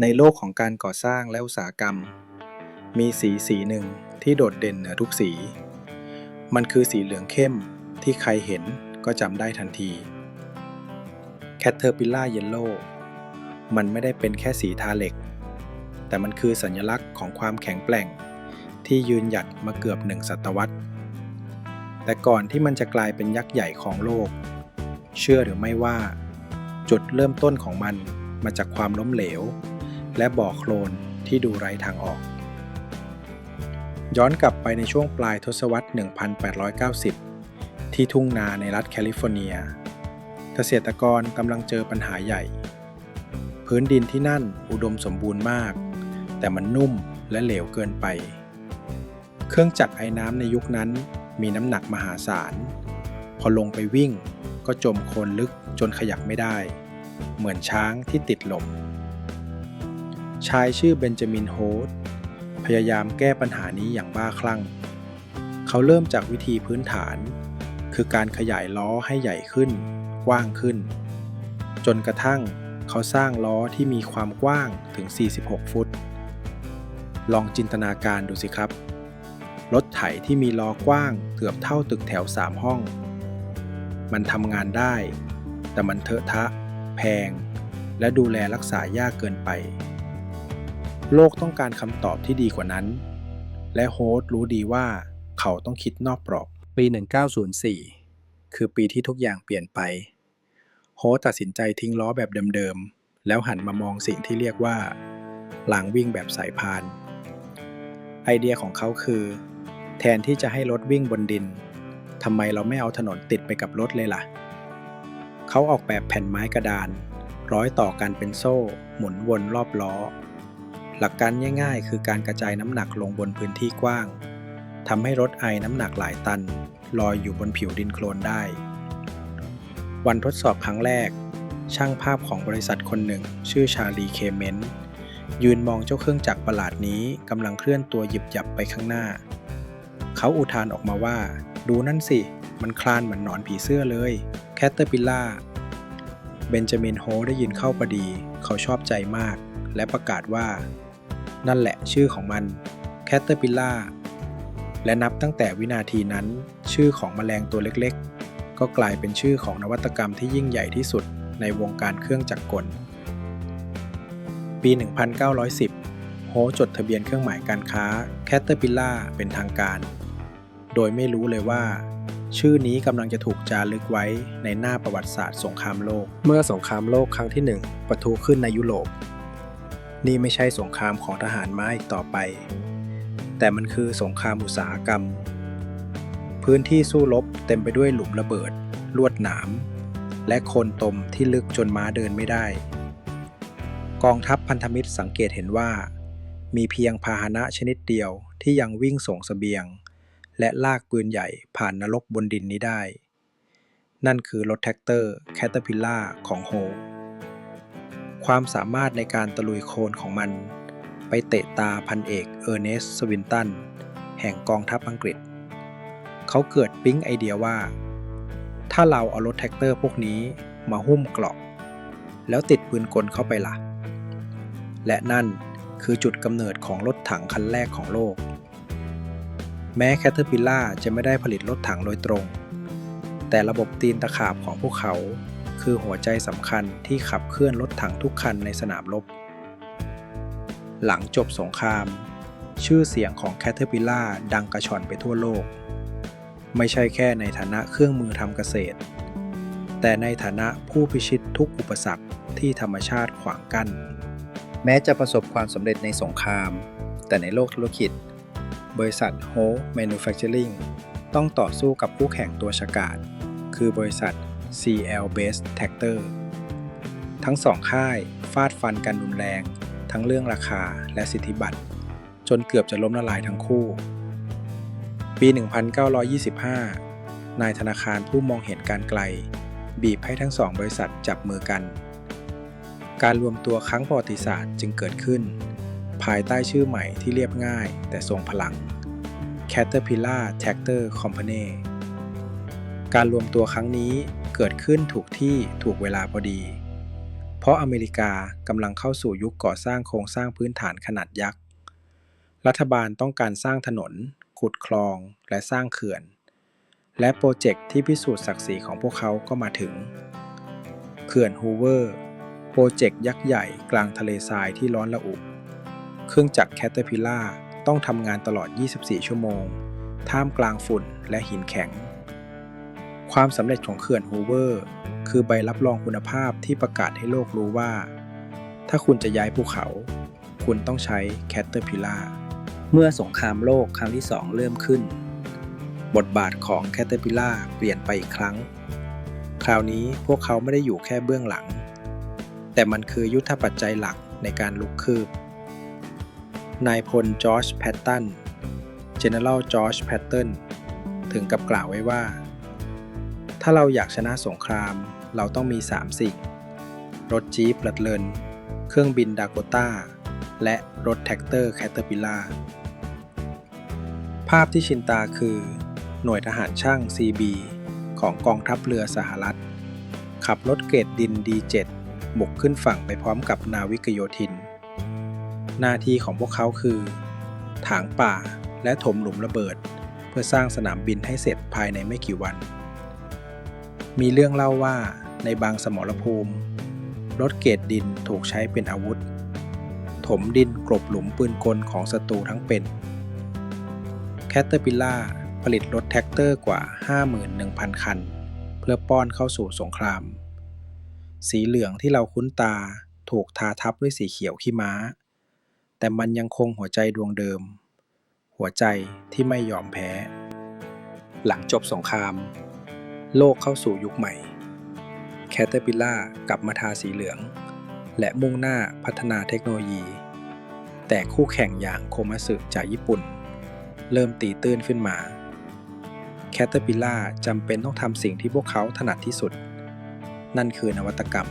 ในโลกของการก่อสร้างและอุตสาหกรรม มีสีสีหนึ่งที่โดดเด่นเหนือทุกสี มันคือสีเหลืองเข้มที่ใครเห็นก็จำได้ทันที Caterpillar Yellow มันไม่ได้เป็นแค่สีทาเหล็ก แต่มันคือสัญลักษณ์ของความแข็งแกร่ง ที่ยืนหยัดมาเกือบหนึ่งศตวรรษ แต่ก่อนที่มันจะกลายเป็นยักษ์ใหญ่ของโลก เชื่อหรือไม่ว่า จุดเริ่มต้นของมันมาจากความล้มเหลว และบ่อโคลนที่ดูไร้ทางออก ย้อนกลับไปในช่วงปลายทศวรรษ 1890 ที่ทุ่งนาในรัฐแคลิฟอร์เนีย เกษตรกรกำลังเจอปัญหาใหญ่ พื้นดินที่นั่นอุดมสมบูรณ์มาก แต่มันนุ่มและเหลวเกินไป เครื่องจักรไอ้น้ำในยุคนั้นมีน้ำหนักมหาศาล พอลงไปวิ่งก็จมโคลนลึกจนขยับไม่ได้ เหมือนช้างที่ติดลม ชายชื่อเบนจามินโฮสพยายามแก้ปัญหานี้อย่างบ้าคลั่ง เขาเริ่มจากวิธีพื้นฐาน คือการขยายล้อให้ใหญ่ขึ้น กว้างขึ้น จนกระทั่งเขาสร้างล้อที่มีความกว้างถึง 46 ฟุต ลองจินตนาการดูสิครับ รถไถที่มีล้อกว้างเกือบเท่าตึกแถว 3 ห้อง มันทำงานได้ แต่มันเถอะทะ แพง และดูแลรักษายากเกินไป โลกต้องการคำตอบที่ดีกว่านั้น และโฮสต์รู้ดีว่าเขาต้องคิดนอกกรอบ ปี 1904 คือปีที่ทุกอย่างเปลี่ยนไป โฮสต์ตัดสินใจทิ้งล้อแบบเดิมๆ แล้วหันมามองสิ่งที่เรียกว่า หลังวิ่งแบบสายพาน ไอเดียของเขาคือ แทนที่จะให้รถวิ่งบนดินทำไมเราไม่เอาถนนติดไปกับรถเลยล่ะ เขาออกแบบแผ่นไม้กระดาน ร้อยต่อกันเป็นโซ่ หมุนวนรอบล้อ หลักการง่ายๆ คือการกระจายน้ำหนักลงบนพื้นที่กว้างทำให้รถไอน้ำหนักหลายตัน ลอยอยู่บนผิวดินโคลนได้ วันทดสอบครั้งแรก ช่างภาพของบริษัทคนหนึ่ง ชื่อชาลีเคเมนต์ยืนมองเจ้าเครื่องจักรประหลาดนี้กำลังเคลื่อนตัวหยิบหยับไปข้างหน้า เขาอุทานออกมาว่า ดูนั่นสิ มันคลานเหมือนหนอนผีเสื้อเลย แคตเตอร์ปิลล่า เบนจามินโฮได้ยินเข้าพอดี เขาชอบใจมาก และประกาศว่า นั่นแหละชื่อของมันแคตเตอร์ปิลล่าและนับตั้งแต่วินาทีนั้น ชื่อของแมลงตัวเล็กๆ ก็กลายเป็นชื่อของนวัตกรรมที่ยิ่งใหญ่ที่สุดในวงการเครื่องจักรกล ปี 1910 โฮจดทะเบียนเครื่องหมายการค้า Caterpillar เป็นทางการ โดยไม่รู้เลยว่าชื่อนี้กำลังจะถูกจารึกไว้ในหน้าประวัติศาสตร์สงครามโลก เมื่อสงครามโลกครั้งที่หนึ่งปะทุขึ้นในยุโรป นี่ไม่ใช่สงครามของทหารม้าอีกต่อไป แต่มันคือสงครามอุตสาหกรรม พื้นที่สู้รบเต็มไปด้วยหลุมระเบิด ลวดหนาม และโคลนตมที่ลึกจนม้าเดินไม่ได้ กองทัพพันธมิตรสังเกตเห็นว่า มีเพียงพาหนะชนิดเดียวที่ยังวิ่งส่งสเสบียง และลากปืนใหญ่ผ่านนรกบนดินนี้ได้ นั่นคือรถแท็กเตอร์แคตเตอร์พิลล่าของโฮ ความสามารถในการตะลุยโคลนของมัน ไปเตะตาพันเอกเออร์เนสต์สวินตัน แห่งกองทัพอังกฤษ เขาเกิดปิ๊งไอเดียว่า ถ้าเราเอารถแท็กเตอร์พวกนี้มาหุ้มเกราะแล้วติดปืนกลเข้าไปล่ะ และนั่นคือจุดกำเนิดของรถถังคันแรกของโลก แม้แคทเทอร์พิล่าจะไม่ได้ผลิตรถถังโดยตรง แต่ระบบตีนตะขาบของพวกเขา คือหัวใจสำคัญที่ขับเคลื่อนรถถังทุกคันในสนามรบ หลังจบสงคราม ชื่อเสียงของแคทเทอร์พิลล่าดังกระชอนไปทั่วโลก ไม่ใช่แค่ในฐานะเครื่องมือทำเกษตร แต่ในฐานะผู้พิชิตทุกอุปสรรคที่ธรรมชาติขวางกั้น แม้จะประสบความสำเร็จในสงคราม แต่ในโลกธุรกิจ บริษัท Ho Manufacturing ต้องต่อสู้กับคู่แข่งตัวฉกาจคือบริษัท CL Best Tractor ทั้งสองค่ายฟาดฟันกันรุนแรง ทั้งเรื่องราคาและสิทธิบัตร จนเกือบจะล้มละลายทั้งคู่ ปี 1925 นายธนาคารผู้มองเห็นการไกล บีบให้ทั้งสองบริษัทจับมือกัน การรวมตัวครั้งประวัติศาสตร์จึงเกิดขึ้น ภายใต้ชื่อใหม่ที่เรียบง่ายแต่ทรงพลัง Caterpillar Tractor Company การรวมตัวครั้งนี้ เกิดขึ้นถูกที่ถูกเวลาพอดี เพราะอเมริกากำลังเข้าสู่ยุคก่อสร้างโครงสร้างพื้นฐานขนาดยักษ์ รัฐบาลต้องการสร้างถนน ขุดคลอง และสร้างเขื่อน และโปรเจกต์ที่พิสูจน์ศักดิ์ศรีของพวกเขาก็มาถึง เขื่อนฮูเวอร์ โปรเจกต์ยักษ์ใหญ่กลางทะเลทรายที่ร้อนระอุ เครื่องจักรแคทเตอร์พิล่าต้องทำงานตลอด 24 ชั่วโมง ท่ามกลางฝุ่นและหินแข็ง ความสำเร็จของเขื่อนฮูเวอร์ คือใบรับรองคุณภาพที่ประกาศให้โลกรู้ว่า ถ้าคุณจะย้ายภูเขา คุณต้องใช้แคทเตอร์พิล่าเมื่อสงครามโลกครั้งที่สองเริ่มขึ้น บทบาทของแคทเตอร์พิล่าเปลี่ยนไปอีกครั้ง คราวนี้พวกเขาไม่ได้อยู่แค่เบื้องหลัง แต่มันคือยุทธปัจจัยหลักในการลุกคืบ นายพลจอร์จแพตตัน General George Patton ถึงกับกล่าวไว้ว่า ถ้าเราอยากชนะสงคราม เราต้องมี 3 สิ่ง รถจี๊ปลัดเลินเครื่องบินดาโกต้า และรถแท็กเตอร์แคตเตอร์พิล่า ภาพที่ชินตาคือ หน่วยทหารช่าง CB ของกองทัพเรือสหรัฐ ขับรถเกรดดิน D7 บุกขึ้นฝั่งไปพร้อมกับนาวิกโยธิน หน้าที่ของพวกเขาคือ ถางป่าและถมหลุมระเบิด เพื่อสร้างสนามบินให้เสร็จภายในไม่กี่วัน มีเรื่องเล่าว่าในบางสมรภูมิ รถเกรดดินถูกใช้เป็นอาวุธ ถมดินกลบหลุมปืนกลของศัตรูทั้งเป็น แคตเตอร์พิล่าผลิตรถแท็กเตอร์กว่า 51,000 คัน เพื่อป้อนเข้าสู่สงคราม สีเหลืองที่เราคุ้นตาถูกทาทับด้วยสีเขียวขี้ม้า แต่มันยังคงหัวใจดวงเดิม หัวใจที่ไม่ยอมแพ้ หลังจบสงคราม โลกเข้าสู่ยุคใหม่ แคตเตอร์พิล่ากลับมาทาสีเหลือง และมุ่งหน้าพัฒนาเทคโนโลยี แต่คู่แข่งอย่างโคมัสึจากญี่ปุ่น เริ่มตีตื้นขึ้นมา แคตเตอร์พิล่าจำเป็นต้องทำสิ่งที่พวกเขาถนัดที่สุด นั่นคือนวัตกรรม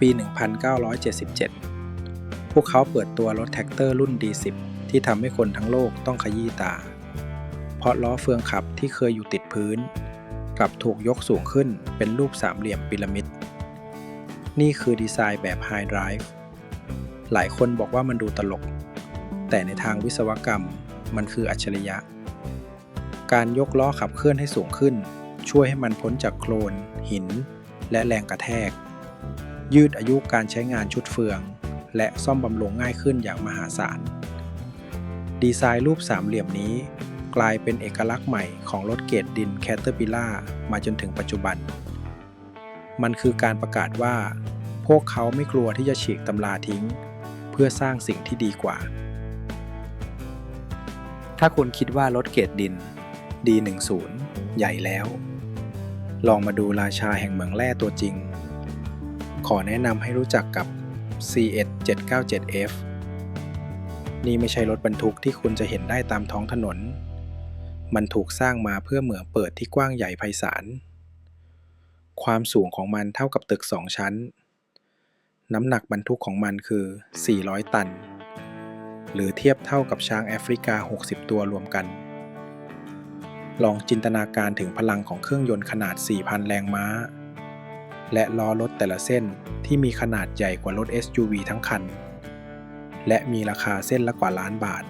ปี 1977 พวกเขาเปิดตัวรถแท็กเตอร์รุ่น D10 ที่ทำให้คนทั้งโลกต้องขยี้ตา เพราะล้อเฟืองขับที่เคยอยู่ติดพื้น กลับถูกยกสูงขึ้นเป็นรูปสามเหลี่ยมพีระมิด นี่คือดีไซน์แบบ High Drive หลายคนบอกว่ามันดูตลก แต่ในทางวิศวกรรมมันคืออัจฉริยะ การยกล้อขับเคลื่อนให้สูงขึ้น ช่วยให้มันพ้นจากโคลน หิน และแรงกระแทก ยืดอายุการใช้งานชุดเฟือง และซ่อมบำรุงง่ายขึ้นอย่างมหาศาล ดีไซน์รูปสามเหลี่ยมนี้ กลายเป็นเอกลักษณ์ใหม่ของรถเกรดดินแคตเตอร์พิล่ามาจนถึงปัจจุบัน มันคือการประกาศว่า พวกเขาไม่กลัวที่จะฉีกตำราทิ้ง เพื่อสร้างสิ่งที่ดีกว่า ถ้าคุณคิดว่ารถเกรดดิน D10 ใหญ่แล้ว ลองมาดูราชาแห่งเมืองแร่ตัวจริง ขอแนะนำให้รู้จักกับ CS 797F นี่ไม่ใช่รถบรรทุกที่คุณจะเห็นได้ตามท้องถนน มันถูกสร้างมาเพื่อเหมืองเปิดที่กว้างใหญ่ไพศาล ความสูงของมันเท่ากับตึกสองชั้น น้ำหนักบรรทุกของมันคือ 400 ตัน หรือเทียบเท่ากับช้างแอฟริกา 60 ตัวรวมกัน ลองจินตนาการถึงพลังของเครื่องยนต์ขนาด 4,000 แรงม้า และล้อรถแต่ละเส้นที่มีขนาดใหญ่กว่ารถ SUV ทั้งคัน และมีราคาเส้นละกว่าล้านบาท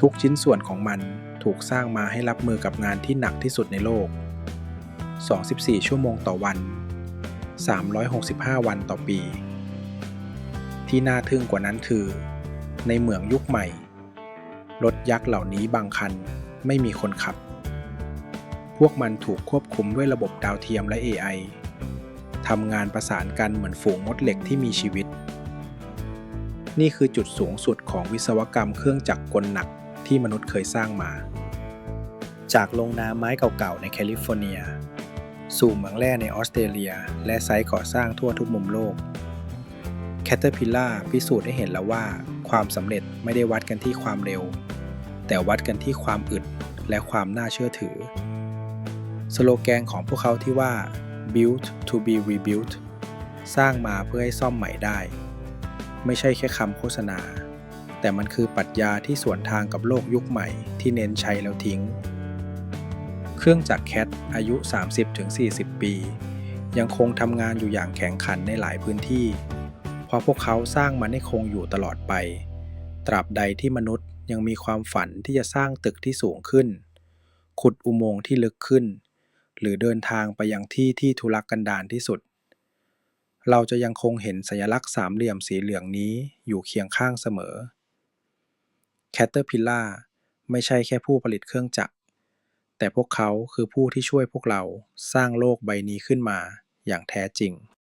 ทุกชิ้นส่วนของมันถูกสร้างมาให้รับมือกับงานที่หนักที่สุดในโลก 24 ชั่วโมงต่อวัน 365 วันต่อปี ที่น่าทึ่งกว่านั้นคือ ในเหมืองยุคใหม่ รถยักษ์เหล่านี้บางคันไม่มีคนขับ พวกมันถูกควบคุมด้วยระบบดาวเทียมและ AI ทำงานประสานกันเหมือนฝูงมดเหล็กที่มีชีวิต นี่คือจุดสูงสุดของวิศวกรรมเครื่องจักรกลหนัก ที่มนุษย์เคยสร้างมา จากโรงนาไม้เก่าๆในแคลิฟอร์เนีย สู่เหมืองแร่ในออสเตรเลีย และไซต์ก่อสร้างทั่วทุกมุมโลก Caterpillar พิสูจน์ให้เห็นแล้วว่า ความสำเร็จไม่ได้วัดกันที่ความเร็ว แต่วัดกันที่ความอึดและความน่าเชื่อถือ สโลแกนของพวกเขาที่ว่า built to be rebuilt สร้างมาเพื่อให้ซ่อมใหม่ได้ ไม่ใช่แค่คำโฆษณา แต่มันคือปรัชญาที่สวนทางกับโลกยุคใหม่ที่เน้นใช้แล้วทิ้ง เครื่องจักรแคทอายุ 30-40 ปี ยังคงทำงานอยู่อย่างแข็งขันในหลายพื้นที่ เพราะพวกเขาสร้างมันให้คงอยู่ตลอดไป ตราบใดที่มนุษย์ยังมีความฝันที่จะสร้างตึกที่สูงขึ้น ขุดอุโมงค์ที่ลึกขึ้น หรือเดินทางไปยังที่ที่ทุรกันดารที่สุด เราจะยังคงเห็นสัญลักษณ์สามเหลี่ยมสีเหลืองนี้อยู่เคียงข้างเสมอ Caterpillar ไม่ใช่แค่ผู้ผลิตเครื่องจักร แต่พวกเขาคือผู้ที่ช่วยพวกเราสร้างโลกใบนี้ขึ้นมาอย่างแท้จริง